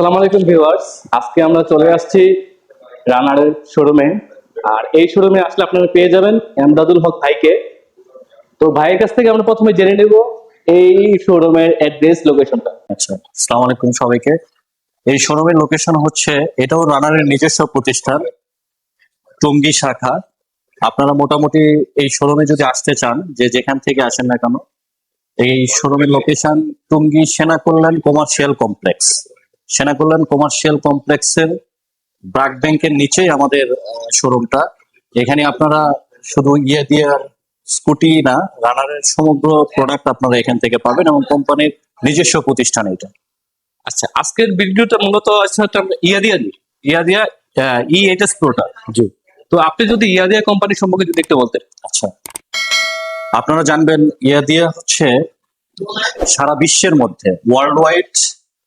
আসসালামু আলাইকুম ভিউয়ার্স। আজকে আমরা চলে আসছি রানারের শোরুমে। আর এই শোরুমে আসলে আপনারা পেয়ে যাবেন এমদাদুল হক ভাইকে। তো ভাইয়ের কাছ থেকে আমরা প্রথমে জেনে নেব এই শোরুমের অ্যাড্রেস, লোকেশনটা। আচ্ছা আসসালামু আলাইকুম সবাইকে। এই শোরুমের লোকেশন হচ্ছে, এটাও রানারের নিজস্ব প্রতিষ্ঠান, টঙ্গী শাখা। আপনারা মোটামুটি এই শোরুমে যদি আসতে চান, যে যেখান থেকে আসেন না কেন, এই শোরুমের লোকেশন টঙ্গী সেনা কল্যাণ কমার্শিয়াল কমপ্লেক্স। সেনা কল্যাণ কমার্শিয়াল কমপ্লেক্সের ব্রাক ব্যাংকের নিচেই আমাদের শোরুমটা এখানে আপনারা শুধু ইয়ে দিয়ে স্কুটি না রানারের সমগ্র প্রোডাক্ট আপনারা এখান থেকে পাবেন এবং কোম্পানির নিজস্ব প্রতিষ্ঠান এটা। আচ্ছা আজকের ভিডিওটা মূলত আমরা ইয়াদিয়া ইয়াদিয়া ই এইচএস প্রোটা জি। তো আপনি যদি ইয়াদিয়া কোম্পানি সম্পর্কে যদি একটু বলতেন। আচ্ছা। আপনারা জানবেন ইয়াদিয়া হচ্ছে সারা বিশ্বের মধ্যে ওয়ার্ল্ড ওয়াইড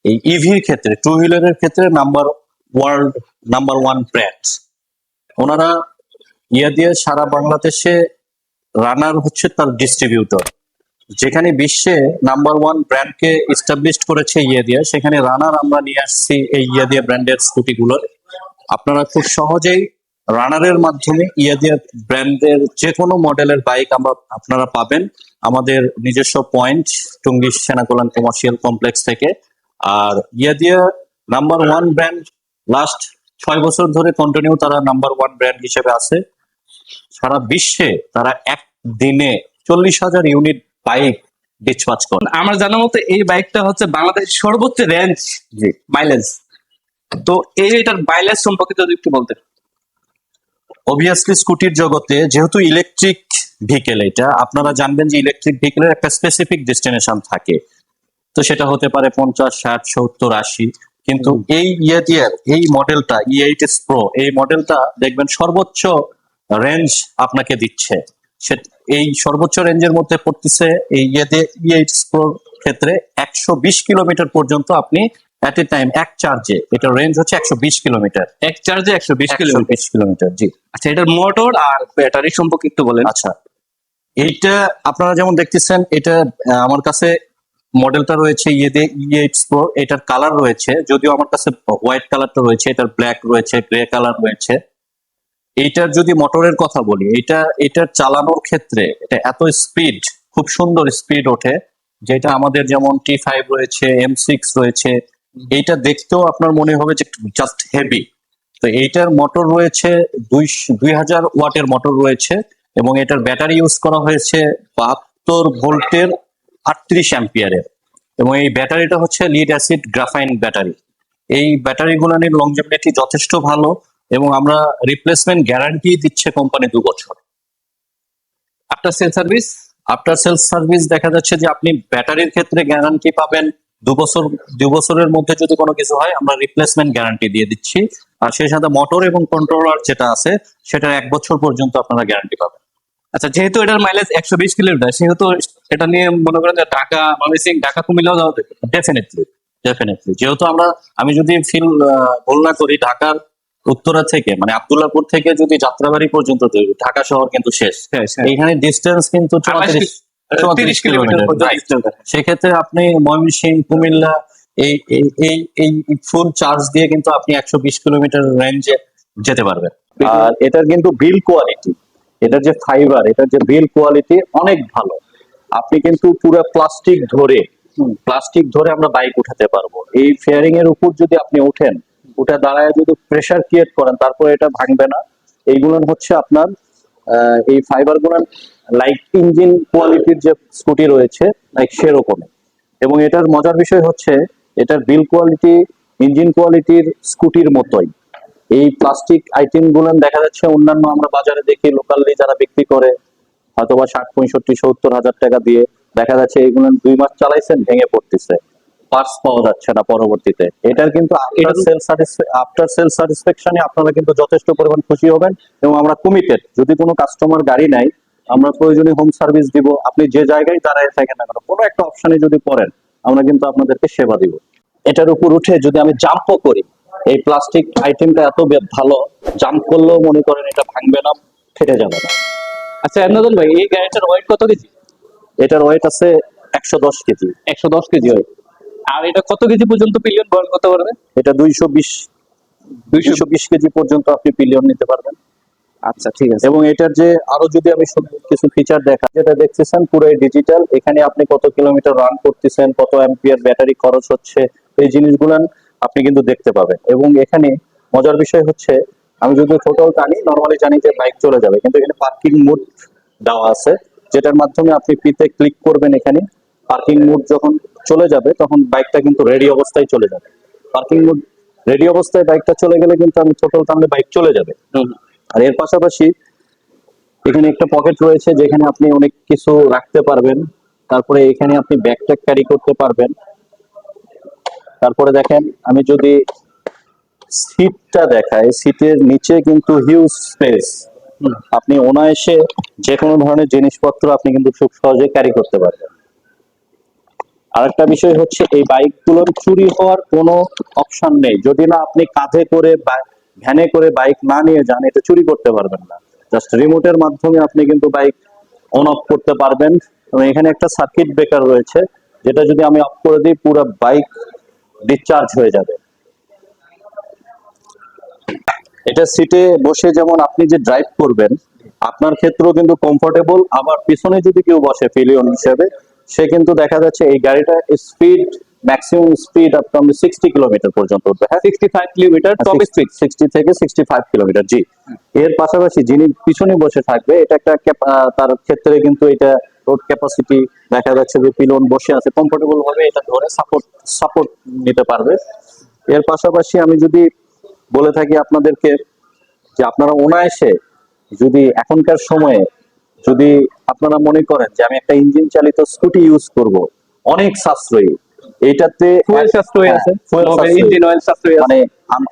এই ইভির ক্ষেত্রে টু হুইলারের ক্ষেত্রে number world number one brand ওনারা ইয়াদিয়া সারা বাংলাদেশে রানার হচ্ছে তার ডিস্ট্রিবিউটর যেখানে বিশ্বে নাম্বার ওয়ান ব্র্যান্ডকে ইস্টাবলিশ করেছে ইয়াদিয়া সেখানে রানার আমরা নিয়ে আসছি এই ইয়াদিয়া ব্র্যান্ডের স্কুটিগুলোর আপনারা খুব সহজেই রানারের মাধ্যমে ইয়া ইয়াদিয়া ব্র্যান্ডের যে কোনো মডেলের বাইক আমরা, আপনারা পাবেন। আমাদের নিজস্ব পয়েন্ট টুঙ্গি সেনাকোলান কমার্শিয়াল কমপ্লেক্স থেকে। আর Yadea number one brand last ছয় বছর ধরে কন্টিনিউ তারা নাম্বার ওয়ান ব্র্যান্ড হিসেবে আছে। সারা বিশ্বে তারা এক দিনে চল্লিশ হাজার ইউনিট বাইক ডিসপাচ করে। আমার জানা মতে এই বাইকটা হচ্ছে বাংলাদেশের সর্বোচ্চ রেঞ্জ জি। মাইলেজ তো এই এটার মাইলেজ সম্পর্কে যদি একটু বলতেন। অবভিয়াসলি স্কুটির জগতে যেহেতু ইলেকট্রিক ভেহিকেল এটা আপনারা জানবেন যে ইলেকট্রিক ভেহিকেলের একটা স্পেসিফিক ডেস্টিনেশন থাকে। তো সেটা হতে পারে পঞ্চাশ ষাট সত্তর আশি। কিন্তু এই ইয়াদিয়ার এই মডেলটা ই এইট এস প্রো এই মডেলটা দেখবেন সর্বোচ্চ রেঞ্জ আপনাকে দিচ্ছে। এই সর্বোচ্চ রেঞ্জের মধ্যে পড়তেছে এই ই এইট প্রো ক্ষেত্রে একশো বিশ কিলোমিটার পর্যন্ত আপনি এট এ টাইম এক চার্জে এটা রেঞ্জ হচ্ছে একশো বিশ কিলোমিটার। এক চার্জে একশো বিশ কিলোমিটার। কিলোমিটার জি। আচ্ছা এটার মোটর আর ব্যাটারি সম্পর্কে একটু বলেন। আচ্ছা এইটা আপনারা যেমন দেখতেছেন এটা আমার কাছে মডেলটা রয়েছে ইয়েতে ইএইট প্রো এটার কালার রয়েছে, যদিও আমার কাছে হোয়াইট কালারটা রয়েছে, এটার ব্ল্যাক রয়েছে গ্রে কালার রয়েছে। এইটার যদি মোটরের কথা বলি এটা এটার চালানোর ক্ষেত্রে এটা এত স্পিড খুব সুন্দর স্পিড ওঠে, যেটা আমাদের যেমন টি ফাইভ রয়েছে এম সিক্স রয়েছে, এইটা দেখতেও আপনার মনে হবে যে জাস্ট হেভি তো এইটার মোটর রয়েছে দুই দুই হাজার ওয়াটের মোটর রয়েছে, এবং এটার ব্যাটারি ইউজ করা হয়েছে বাহাত্তর ভোল্টের আটত্রিশ অ্যাম্পিয়ারের। এবং এই ব্যাটারিটা হচ্ছে লিড অ্যাসিড গ্রাফাইন ব্যাটারি এই ব্যাটারিগুলো নিয়ে লংজিভিটি যথেষ্ট ভালো এবং আমরা রিপ্লেসমেন্ট গ্যারান্টি দিচ্ছে কোম্পানি দু বছর। After sale service after sale service দেখা যাচ্ছে যে আপনি ব্যাটারির ক্ষেত্রে গ্যারান্টি পাবেন। দু বছর, দু বছরের মধ্যে যদি কোনো কিছু হয়, আমরা রিপ্লেসমেন্ট গ্যারান্টি দিয়ে দিচ্ছি। আর সেই সাথে মোটর এবং কন্ট্রোলার যেটা আছে, সেটা এক বছর পর্যন্ত আপনারা গ্যারান্টি পাবেন। আচ্ছা যেহেতু এটার মাইলেজ একশো বিশ কিলোমিটার সেহেতু এটা নিয়ে মনে করেন যে ঢাকা ময়মনসিং ঢাকা কুমিল্লাও যাওয়া ডেফিনেটলি ডেফিনেটলি যেহেতু আমরা আমি যদি ফিল ভুল না করি ঢাকার উত্তরা থেকে মানে আব্দুল্লাহপুর থেকে যদি যাত্রাবাড়ি পর্যন্ত ঢাকা শহর কিন্তু শেষ। হ্যাঁ, হ্যাঁ। ডিস্টেন্স কিন্তু চৌত্রিশ তিরিশ কিলোমিটার সেক্ষেত্রে আপনি ময়মনসিংহ কুমিল্লা এই এই এই এই ফুল চার্জ দিয়ে কিন্তু আপনি একশো বিশ কিলোমিটার রেঞ্জে যেতে পারবেন। আর এটার কিন্তু বিল কোয়ালিটি এটার যে ফাইবার এটার যে বিল কোয়ালিটি অনেক ভালো। আপনি কিন্তু পুরো প্লাস্টিক ধরে প্লাস্টিক ধরে আমরা বাইক উঠাতে পারব। এই ফেয়ারিং এর উপর যদি আপনি ওঠেন ওটা দাঁড়ায় যদি প্রেশার ক্রিয়েট করেন তারপরে এটা ভাঙবে না। এইগুলো হচ্ছে আপনার এই ফাইবারগুলো লাইক ইঞ্জিন কোয়ালিটির যে স্কুটি রয়েছে লাইক সেরকমই। এবং এটার মজার বিষয় হচ্ছে এটার বিল কোয়ালিটি ইঞ্জিন কোয়ালিটির স্কুটির মতোই। এই প্লাস্টিক আইটেমগুলো দেখা যাচ্ছে অন্যান্য আমরা বাজারে দেখি লোকালি যারা বিক্রি করে হয়তোবা ষাট পঁয়ষট্টি সত্তর হাজার টাকা দিয়ে দেখা যাচ্ছে এগুলো দুই মাস চালাইছেন ভেঙে পড়তেছে। পার্টস পাওয়া যাচ্ছে না পরবর্তীতে। এটার কিন্তু আফটার সেল আফটার সেল স্যাটিসফ্যাকশনে আপনারা কিন্তু যথেষ্ট পরিমাণ খুশি হবেন এবং আমরা কমিটেড যদি কোনো কাস্টমার গাড়ি নাই আমরা প্রয়োজনীয় হোম সার্ভিস দিব আপনি যে জায়গায় দাঁড়ায় থাকেন না কেন কোনো একটা অপশনে যদি পড়েন আমরা কিন্তু আপনাদেরকে সেবা দিব। এটার উপর উঠে যদি আমি জাম্পও করি এই প্লাস্টিক আইটেমটা এত ভালো জাম্প করলেও মনে করেন এটা ভাঙবে না ফেটে যাবে না। আচ্ছা এমনাদুল ভাই এই গাড়িটার ওয়েট কত কেজি? এটার ওয়েট আছে একশো দশ কেজি। একশো দশ কেজি ওয়েট আর এটা কত কেজি পর্যন্ত পিলিয়ন বহন করতে পারবে? এটা দুইশো বিশ দুইশো বিশ কেজি পর্যন্ত আপনি পিলিয়ন নিতে পারবেন। আচ্ছা ঠিক আছে। এবং এটার যে আরও যদি আমি কিছু ফিচার দেখা যেটা দেখতেছেন পুরোই ডিজিটাল এখানে আপনি কত কিলোমিটার রান করতেছেন কত অ্যাম্পিয়ার ব্যাটারি খরচ হচ্ছে এই জিনিসগুলো আপনি কিন্তু দেখতে পাবেন। এবং এখানে মজার বিষয় হচ্ছে আমি যদি টোটাল টানি নর্মালি জানি যে বাইক চলে যাবে কিন্তু এখানে পার্কিং মোড দেওয়া আছে যেটার মাধ্যমে আপনি ফ্রিতে ক্লিক করবেন এখানে। পার্কিং মোড যখন চলে যাবে তখন বাইকটা কিন্তু রেডি অবস্থায় চলে যাবে। পার্কিং মুড রেডি অবস্থায় বাইকটা চলে গেলে কিন্তু আমি টোটাল টানলে বাইক চলে যাবে। আর এর পাশাপাশি এখানে একটা পকেট রয়েছে যেখানে আপনি অনেক কিছু রাখতে পারবেন। তারপরে এখানে আপনি ব্যাগটা ক্যারি করতে পারবেন। তারপরে দেখেন আমি যদি সিটটা দেখাই সিটের নিচে কিন্তু হিউজ স্পেস আপনি অনায়াসে যে কোনো ধরনের জিনিসপত্র আপনি কিন্তু খুব সহজে ক্যারি করতে পারবেন। আরেকটা বিষয় হচ্ছে এই বাইকগুলোর চুরি হওয়ার কোনো অপশন নেই। যদি না আপনি কাঁধে করে ভ্যানে করে বাইক না নিয়ে যান এটা চুরি করতে পারবেন না। জাস্ট রিমোটের মাধ্যমে আপনি কিন্তু বাইক অন অফ করতে পারবেন। এবং এখানে একটা সার্কিট ব্রেকার রয়েছে যেটা যদি আমি অফ করে দিই পুরো বাইক ডিসচার্জ হয়ে যাবে। এটা সিটে বসে যেমন আপনি যে ড্রাইভ করবেন আপনার ক্ষেত্রেও কিন্তু কমফোর্টেবল আবার পিছনে যদি কেউ বসে ফিলিয়ন হিসেবে সে কিন্তু দেখা যাচ্ছে এই গাড়িটা স্পিড ম্যাক্সিমাম স্পিড আপনার সিক্সটি কিলোমিটার পর্যন্ত উঠবে। হ্যাঁ? Sixty five kilometre top speed sixty থেকে সিক্সটি ফাইভ কিলোমিটার জি। এর পাশাপাশি যিনি পিছনে বসে থাকবে এটা একটা তার ক্ষেত্রে কিন্তু এটা রোড ক্যাপাসিটি দেখা যাচ্ছে যে পিলন বসে আছে কমফোর্টেবল ভাবে এটা ধরে সাপোর্ট সাপোর্ট নিতে পারবে। এর পাশাপাশি আমি যদি বলে থাকি আপনাদেরকে যে আপনারা অনায়াসে যদি এখনকার সময়ে যদি আপনারা মনে করেন যে আমি একটা ইঞ্জিন চালিত স্কুটি ইউজ করব অনেক সাশ্রয়ী। এইটাতে ফুয়েল সাশ্রয় আছে হ্যাঁ, fuel ইঞ্জিন অয়েল সাশ্রয় আছে মানে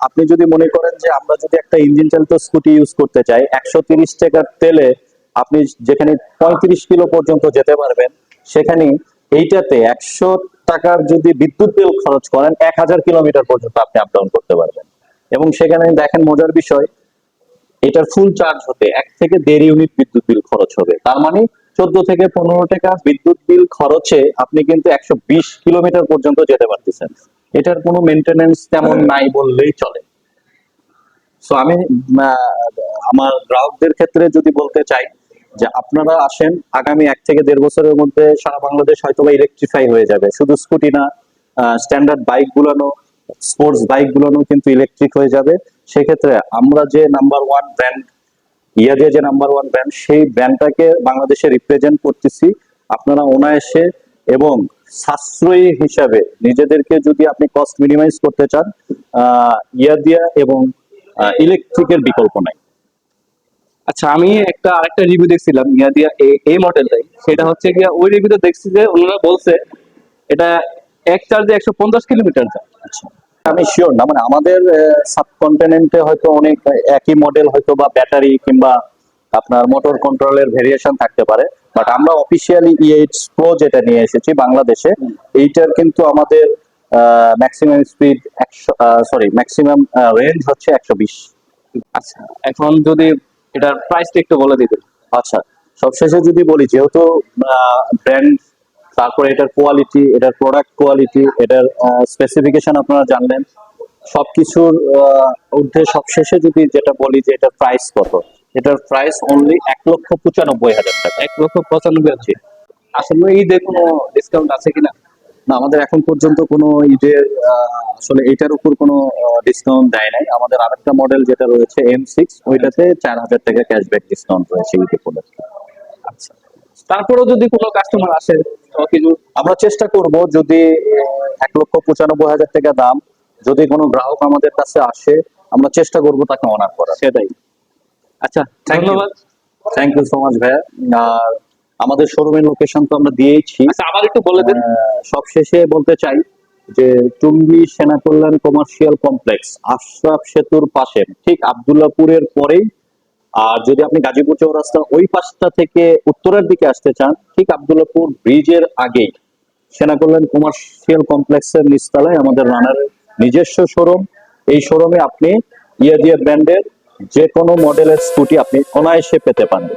আপনি যদি মনে করেন যে আমরা যদি একটা ইঞ্জিন চালিত স্কুটি ইউজ করতে চাই একশো তিরিশ টাকার তেলে আপনি যেখানে পঁয়ত্রিশ কিলো পর্যন্ত যেতে পারবেন, সেখানে এইটাতে একশো টাকার যদি বিদ্যুৎ বিল খরচ করেন, এক হাজার কিলোমিটার পর্যন্ত আপনি আপ ডাউন করতে পারবেন। এবং সেখানে দেখেন মজার বিষয়, এটার ফুল চার্জ হতে এক থেকে দেড় ইউনিট বিদ্যুৎ বিল খরচ হবে। তার মানে চোদ্দ থেকে পনেরো টাকা বিদ্যুৎ বিল খরচে আপনি কিন্তু একশো বিশ কিলোমিটার পর্যন্ত যেতে পারতেছেন। এটার কোনো মেনটেনেন্স তেমন নাই বললেই চলে। সো আমি আমার গ্রাহকদের ক্ষেত্রে যদি বলতে চাই যে আপনারা আসেন আগামী এক থেকে দেড় বছরের মধ্যে সারা বাংলাদেশ হয়তো বা ইলেকট্রিফাই হয়ে যাবে। শুধু স্কুটি না স্ট্যান্ডার্ড বাইক গুলানো স্পোর্টস বাইক গুলানো কিন্তু ইলেকট্রিক হয়ে যাবে। সেক্ষেত্রে আমরা যে নাম্বার ওয়ান ব্র্যান্ড ইয়ারিয়া যে নাম্বার ওয়ান ব্র্যান্ড সেই ব্র্যান্ডটাকে বাংলাদেশে রিপ্রেজেন্ট করতেছি। আপনারা অনায়াসে এবং সাশ্রয়ী হিসাবে নিজেদেরকে যদি আপনি কস্ট মিনিমাইজ করতে চান ইয়াদিয়া এবং ইলেকট্রিকের বিকল্প নাই। আচ্ছা আমি একটা আরেকটা রিভিউ দেখছিলাম ইয়া দিয়া এই- মডেলটাই সেটা হচ্ছে গিয়া ওই রিভিউতে দেখছি যে ওনারা বলছে এটা এক চার্জে একশো পঞ্চাশ কিলোমিটার আচ্ছা। আমি শিওর না মানে আমাদের সাবকন্টিনেন্টে হয়তো অনেক একই মডেল হয়তো বা ব্যাটারি কিংবা আপনার মোটর কন্ট্রোলের ভেরিয়েশন থাকতে পারে বাট আমরা অফিসিয়ালি ইএইচ প্রো যেটা নিয়ে এসেছি বাংলাদেশে এইটার কিন্তু আমাদের ম্যাক্সিমাম স্পিড একশো সরি ম্যাক্সিমাম রেঞ্জ হচ্ছে একশো বিশ। আচ্ছা এখন যদি এটার প্রাইসটা একটু বলে দিতেন আচ্ছা সবশেষে যদি বলি যেহেতু ব্র্যান্ড তারপরে এটার কোয়ালিটি এটার প্রোডাক্ট কোয়ালিটি এটার স্পেসিফিকেশন আপনারা জানলেন সবকিছুর ঊর্ধ্বে সবশেষে যদি যেটা বলি যে এটার প্রাইস কত এটার প্রাইস অনলি এক লক্ষ পঁচানব্বই হাজার টাকা। এক লক্ষ পঁচানব্বই আছে আসলে ঈদে কোনো ডিসকাউন্ট আছে কিনা? না আমাদের এখন পর্যন্ত কোনো ঈদের আসলে এটার উপর কোনো ডিসকাউন্ট দেয় নাই। আমাদের আরেকটা মডেল যেটা রয়েছে এম সিক্স ওইটাতে চার হাজার টাকা ক্যাশব্যাক ডিসকাউন্ট রয়েছে ঈদ উপলক্ষে আচ্ছা। তারপরেও যদি কোনো কাস্টমার আসে আমরা চেষ্টা করব যদি এক লক্ষ পঁচানব্বই হাজার টাকা দাম যদি কোনো গ্রাহক আমাদের কাছে আসে আমরা চেষ্টা করব তাকে অনার করার। সেটাই। আচ্ছা ধন্যবাদ। থ্যাংক ইউ সো মাচ ভাইয়া। আর আমাদের শোরুমের লোকেশন তো আমরা আচ্ছা আবার একটু বলে দিন। সব শেষে বলতে চাই যে টুঙ্গি সেনা কল্যাণ কমার্শিয়াল কমপ্লেক্স আশরাফ সেতুর পাশে ঠিক আবদুল্লাপুরের পরেই। আর যদি আপনি গাজীপুর চৌরাস্তা ওই পাশটা থেকে উত্তরের দিকে আসতে চান ঠিক আবদুল্লাপুর ব্রিজের আগেই সেনা কল্যাণ কমার্শিয়াল কমপ্লেক্সের নিচতলায় আমাদের রানারের নিজস্ব শোরুম এই শোরুমে আপনি ইয়াদিয়া ব্র্যান্ডের যে কোনো মডেলের স্কুটি আপনি অনায়াসে পেতে পারেন